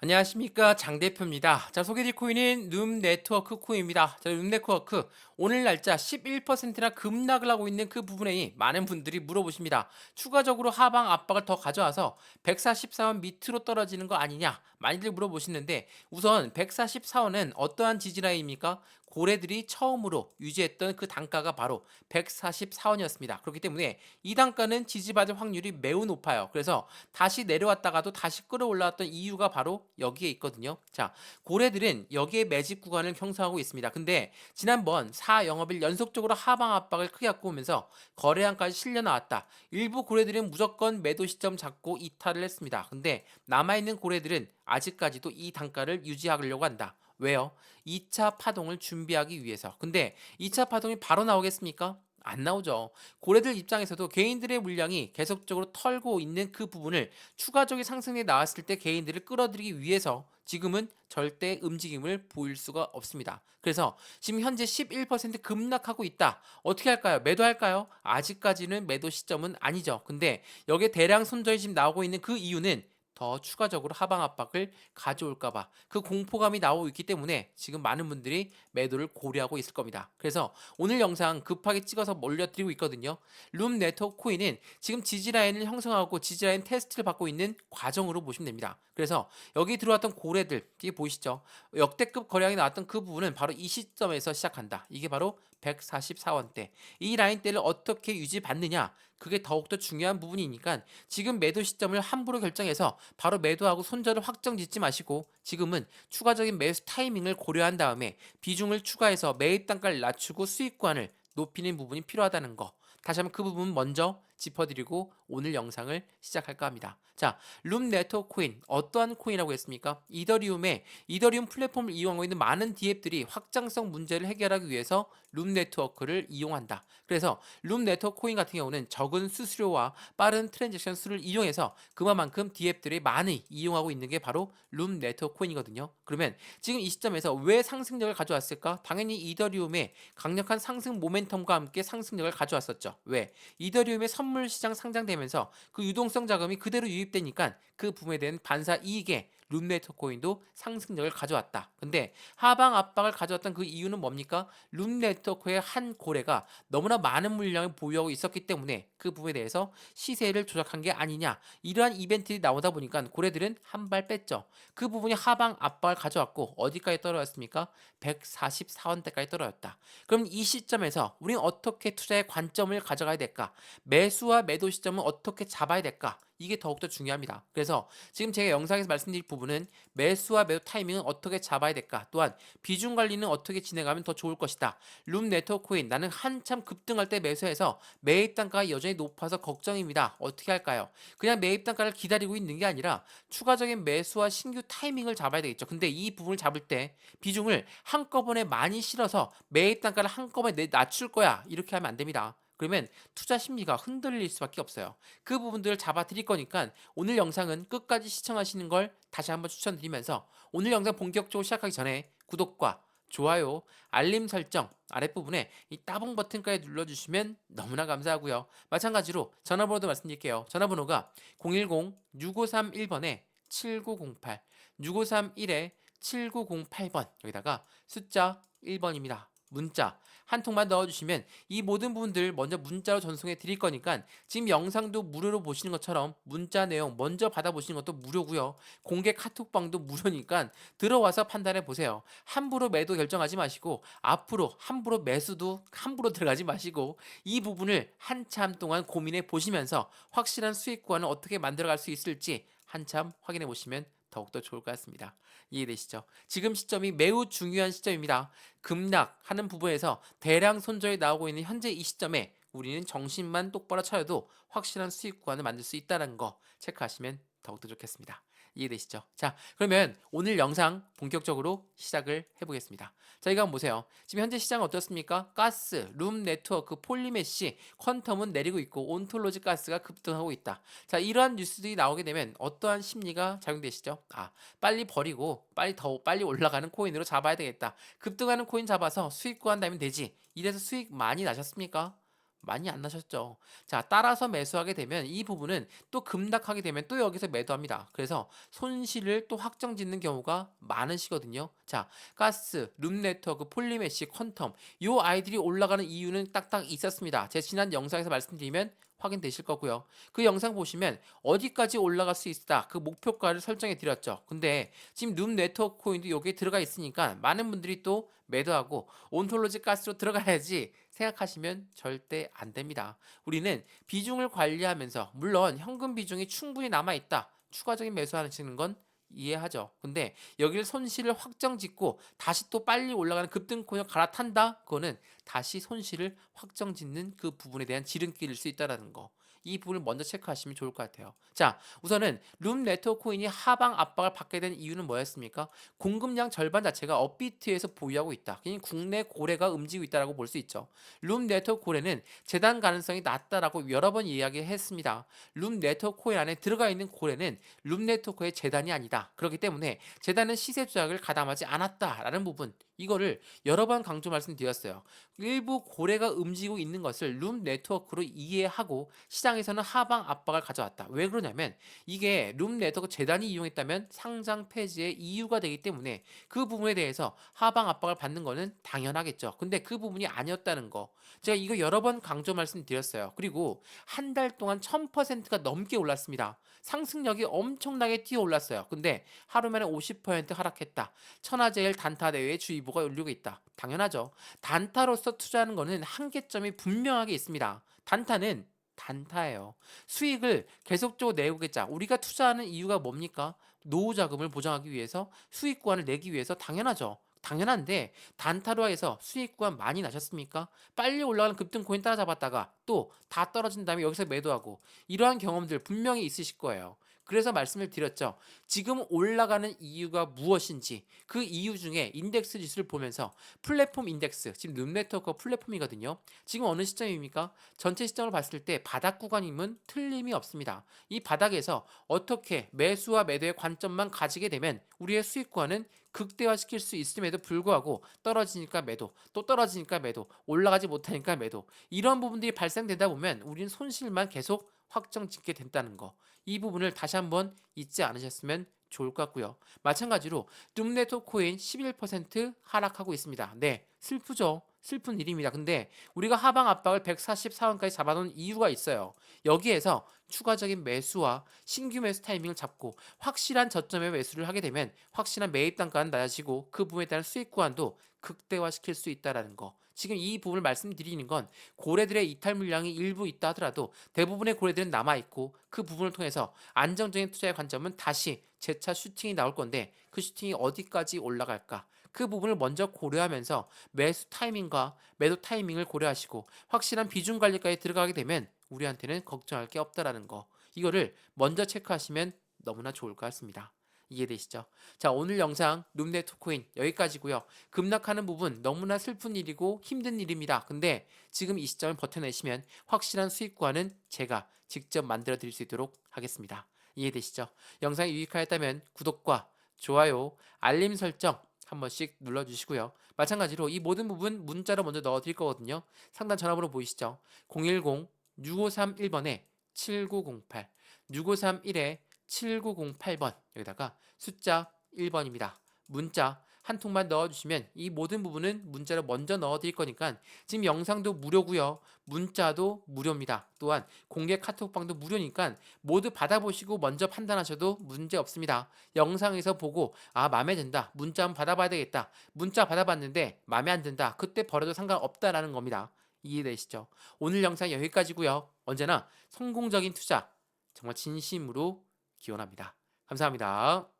안녕하십니까 장 대표입니다. 자 소개드릴 코인은 룸 네트워크 코인입니다. 자, 룸 네트워크 오늘 날짜 11%나 급락을 하고 있는 그 부분에 많은 분들이 물어보십니다. 추가적으로 하방 압박을 더 가져와서 144원 밑으로 떨어지는 거 아니냐 많이들 물어보시는데 우선 144원은 어떠한 지지라인입니까? 고래들이 처음으로 유지했던 그 단가가 바로 144원이었습니다. 그렇기 때문에 이 단가는 지지받을 확률이 매우 높아요. 그래서 다시 내려왔다가도 다시 끌어올라왔던 이유가 바로 여기에 있거든요. 자, 고래들은 여기에 매집 구간을 형성하고 있습니다. 근데 지난번 4영업일 연속적으로 하방 압박을 크게 갖고 오면서 거래량까지 실려 나왔다. 일부 고래들은 무조건 매도 시점 잡고 이탈을 했습니다. 근데 남아있는 고래들은 아직까지도 이 단가를 유지하려고 한다. 왜요? 2차 파동을 준비하기 위해서. 근데 2차 파동이 바로 나오겠습니까? 안 나오죠. 고래들 입장에서도 개인들의 물량이 계속적으로 털고 있는 그 부분을 추가적인 상승이 나왔을 때 개인들을 끌어들이기 위해서 지금은 절대 움직임을 보일 수가 없습니다. 그래서 지금 현재 11% 급락하고 있다. 어떻게 할까요? 매도할까요? 아직까지는 매도 시점은 아니죠. 근데 여기에 대량 손절이 지금 나오고 있는 그 이유는 더 추가적으로 하방 압박을 가져올까봐 그 공포감이 나오고 있기 때문에 지금 많은 분들이 매도를 고려하고 있을 겁니다. 그래서 오늘 영상 급하게 찍어서 올려드리고 있거든요. 룸 네트워크 코인은 지금 지지라인을 형성하고 지지라인 테스트를 받고 있는 과정으로 보시면 됩니다. 그래서 여기 들어왔던 고래들 이게 보이시죠? 역대급 거래량이 나왔던 그 부분은 바로 이 시점에서 시작한다. 이게 바로 144원대. 이 라인대를 어떻게 유지받느냐? 그게 더욱더 중요한 부분이니까 지금 매도 시점을 함부로 결정해서 바로 매도하고 손절을 확정 짓지 마시고 지금은 추가적인 매수 타이밍을 고려한 다음에 비중을 추가해서 매입 단가를 낮추고 수익관을 높이는 부분이 필요하다는 거. 다시 한번 그 부분 먼저 짚어드리고 오늘 영상을 시작할까 합니다. 자, 룸 네트워크 코인 어떠한 코인이라고 했습니까? 이더리움에 이더리움 플랫폼을 이용하고 있는 많은 디앱들이 확장성 문제를 해결하기 위해서 룸 네트워크를 이용한다. 그래서 룸 네트워크 코인 같은 경우는 적은 수수료와 빠른 트랜잭션 수를 이용해서 그만큼 디앱들이 많이 이용하고 있는 게 바로 룸 네트워크 코인이거든요. 그러면 지금 이 시점에서 왜 상승력을 가져왔을까? 당연히 이더리움의 강력한 상승 모멘텀과 함께 상승력을 가져왔었죠. 왜? 이더리움의 선물 시장 상장되면서 그 유동성 자금이 그대로 유입되니까 그 부분에 대한 반사 이익에 룸네트 코인도 상승력을 가져왔다. 근데 하방 압박을 가져왔던 그 이유는 뭡니까? 룸네트워크의 한 고래가 너무나 많은 물량을 보유하고 있었기 때문에 그 부분에 대해서 시세를 조작한 게 아니냐. 이러한 이벤트들이 나오다 보니까 고래들은 한 발 뺐죠. 그 부분이 하방 압박을 가져왔고 어디까지 떨어졌습니까? 144원대까지 떨어졌다. 그럼 이 시점에서 우리는 어떻게 투자의 관점을 가져가야 될까? 매수와 매도 시점은 어떻게 잡아야 될까? 이게 더욱더 중요합니다. 그래서 지금 제가 영상에서 말씀드릴 부분은 매수와 매도 타이밍은 어떻게 잡아야 될까? 또한 비중 관리는 어떻게 진행하면 더 좋을 것이다. 룸 네트워크 코인 나는 한참 급등할 때 매수해서 매입 단가가 여전히 높아서 걱정입니다. 어떻게 할까요? 그냥 매입 단가를 기다리고 있는 게 아니라 추가적인 매수와 신규 타이밍을 잡아야 되겠죠. 근데 이 부분을 잡을 때 비중을 한꺼번에 많이 실어서 매입 단가를 한꺼번에 낮출 거야. 이렇게 하면 안 됩니다. 그러면 투자 심리가 흔들릴 수밖에 없어요. 그 부분들을 잡아 드릴 거니까 오늘 영상은 끝까지 시청하시는 걸 다시 한번 추천드리면서 오늘 영상 본격적으로 시작하기 전에 구독과 좋아요, 알림 설정 아랫부분에 이 따봉 버튼까지 눌러주시면 너무나 감사하고요. 마찬가지로 전화번호도 말씀드릴게요. 전화번호가 010-6531번에 7908, 6531에 7908번 여기다가 숫자 1번입니다. 문자 한 통만 넣어주시면 이 모든 부분들 먼저 문자로 전송해 드릴 거니까 지금 영상도 무료로 보시는 것처럼 문자 내용 먼저 받아보시는 것도 무료고요. 공개 카톡방도 무료니까 들어와서 판단해 보세요. 함부로 매도 결정하지 마시고 앞으로 함부로 매수도 함부로 들어가지 마시고 이 부분을 한참 동안 고민해 보시면서 확실한 수익 구간을 어떻게 만들어갈 수 있을지 한참 확인해 보시면 더욱더 좋을 것 같습니다. 이해되시죠? 지금 시점이 매우 중요한 시점입니다. 급락하는 부분에서 대량 손절이 나오고 있는 현재 이 시점에 우리는 정신만 똑바로 차려도 확실한 수익 구간을 만들 수 있다는 거 체크하시면 더욱더 좋겠습니다. 이해되시죠? 자, 그러면 오늘 영상 본격적으로 시작을 해보겠습니다. 자, 이거 한번 보세요. 지금 현재 시장은 어떻습니까? 가스, 룸 네트워크, 폴리메시, 퀀텀은 내리고 있고 온톨로지 가스가 급등하고 있다. 자, 이러한 뉴스들이 나오게 되면 어떠한 심리가 작용되시죠? 아, 빨리 버리고 빨리 더 빨리 올라가는 코인으로 잡아야 되겠다. 급등하는 코인 잡아서 수익 구한다면 되지. 이래서 수익 많이 나셨습니까? 많이 안 나셨죠. 자, 따라서 매수하게 되면 이 부분은 또 급락하게 되면 또 여기서 매도합니다. 그래서 손실을 또 확정 짓는 경우가 많으시거든요. 자, 가스, 룸네트워크, 폴리메시, 퀀텀 요 아이들이 올라가는 이유는 딱딱 있었습니다. 제 지난 영상에서 말씀드리면 확인되실 거고요. 그 영상 보시면 어디까지 올라갈 수 있다 그 목표가를 설정해 드렸죠. 근데 지금 룸 네트워크 코인도 여기에 들어가 있으니까 많은 분들이 또 매도하고 온톨로지 가스로 들어가야지 생각하시면 절대 안 됩니다. 우리는 비중을 관리하면서 물론 현금 비중이 충분히 남아 있다. 추가적인 매수하시는 건 이해하죠. 근데 여기를 손실을 확정 짓고 다시 또 빨리 올라가는 급등코인을 갈아탄다? 그거는 다시 손실을 확정 짓는 그 부분에 대한 지름길일 수 있다는 거. 이 부분을 먼저 체크하시면 좋을 것 같아요. 자, 우선은 룸 네트워크 코인이 하방 압박을 받게 된 이유는 뭐였습니까? 공급량 절반 자체가 업비트에서 보유하고 있다. 그냥 국내 고래가 움직이고 있다라고 볼 수 있죠. 룸 네트워크 고래는 재단 가능성이 낮다라고 여러 번 이야기했습니다. 룸 네트워크 코인 안에 들어가 있는 고래는 룸 네트워크의 재단이 아니다. 그렇기 때문에 재단은 시세 조작을 가담하지 않았다라는 부분 이거를 여러 번 강조 말씀드렸어요. 일부 고래가 움직이고 있는 것을 룸 네트워크로 이해하고 시장에서는 하방 압박을 가져왔다. 왜 그러냐면 이게 룸 네트워크 재단이 이용했다면 상장 폐지의 이유가 되기 때문에 그 부분에 대해서 하방 압박을 받는 거는 당연하겠죠. 근데 그 부분이 아니었다는 거. 제가 이거 여러 번 강조 말씀드렸어요. 그리고 한 달 동안 1000%가 넘게 올랐습니다. 상승력이 엄청나게 뛰어 올랐어요. 근데 하루 만에 50% 하락했다. 천하제일 단타 대회에 주의 보가 울리고 있다. 당연하죠. 단타로서 투자하는 거는 한계점이 분명하게 있습니다. 단타는 단타예요. 수익을 계속적으로 내고겠자. 우리가 투자하는 이유가 뭡니까? 노후 자금을 보장하기 위해서 수익 구간을 내기 위해서 당연하죠. 당연한데 단타로 해서 수익 구간 많이 나셨습니까? 빨리 올라가는 급등 코인 따라잡았다가 또 다 떨어진 다음에 여기서 매도하고 이러한 경험들 분명히 있으실 거예요. 그래서 말씀을 드렸죠. 지금 올라가는 이유가 무엇인지 그 이유 중에 인덱스 지수를 보면서 플랫폼 인덱스 지금 룸네트워크 플랫폼이거든요. 지금 어느 시점입니까? 전체 시점을 봤을 때 바닥 구간임은 틀림이 없습니다. 이 바닥에서 어떻게 매수와 매도의 관점만 가지게 되면 우리의 수익 구간은 극대화시킬 수 있음에도 불구하고 떨어지니까 매도, 또 떨어지니까 매도, 올라가지 못하니까 매도 이런 부분들이 발생되다 보면 우리는 손실만 계속 확정 짓게 된다는 거. 이 부분을 다시 한번 잊지 않으셨으면 좋을 것 같고요. 마찬가지로 둠네토 코인 11% 하락하고 있습니다. 네, 슬프죠. 슬픈 일입니다. 근데 우리가 하방 압박을 144원까지 잡아놓은 이유가 있어요. 여기에서 추가적인 매수와 신규 매수 타이밍을 잡고 확실한 저점의 매수를 하게 되면 확실한 매입 단가는 낮아지고 그 부분에 대한 수익 구간도 극대화시킬 수 있다라는 거. 지금 이 부분을 말씀드리는 건 고래들의 이탈 물량이 일부 있다 하더라도 대부분의 고래들은 남아 있고 그 부분을 통해서 안정적인 투자의 관점은 다시 재차 슈팅이 나올 건데 그 슈팅이 어디까지 올라갈까? 그 부분을 먼저 고려하면서 매수 타이밍과 매도 타이밍을 고려하시고 확실한 비중 관리까지 들어가게 되면 우리한테는 걱정할 게 없다라는 거. 이거를 먼저 체크하시면 너무나 좋을 것 같습니다. 이해되시죠? 자, 오늘 영상 룸네트코인 여기까지고요. 급락하는 부분 너무나 슬픈 일이고 힘든 일입니다. 근데 지금 이 시점을 버텨내시면 확실한 수익 구간은 제가 직접 만들어 드릴 수 있도록 하겠습니다. 이해되시죠? 영상이 유익하였다면 구독과 좋아요, 알림 설정 한 번씩 눌러주시고요. 마찬가지로 이 모든 부분 문자로 먼저 넣어드릴 거거든요. 상단 전화번호 보이시죠? 010-6531번에 7908, 6531에 7908번 여기다가 숫자 1번입니다. 문자 한 통만 넣어주시면 이 모든 부분은 문자로 먼저 넣어드릴 거니까 지금 영상도 무료고요. 문자도 무료입니다. 또한 공개 카톡방도 무료니까 모두 받아보시고 먼저 판단하셔도 문제 없습니다. 영상에서 보고 아 마음에 든다. 문자 한번 받아봐야 되겠다. 문자 받아봤는데 마음에 안 든다. 그때 버려도 상관없다라는 겁니다. 이해되시죠? 오늘 영상 여기까지고요. 언제나 성공적인 투자 정말 진심으로 기원합니다. 감사합니다.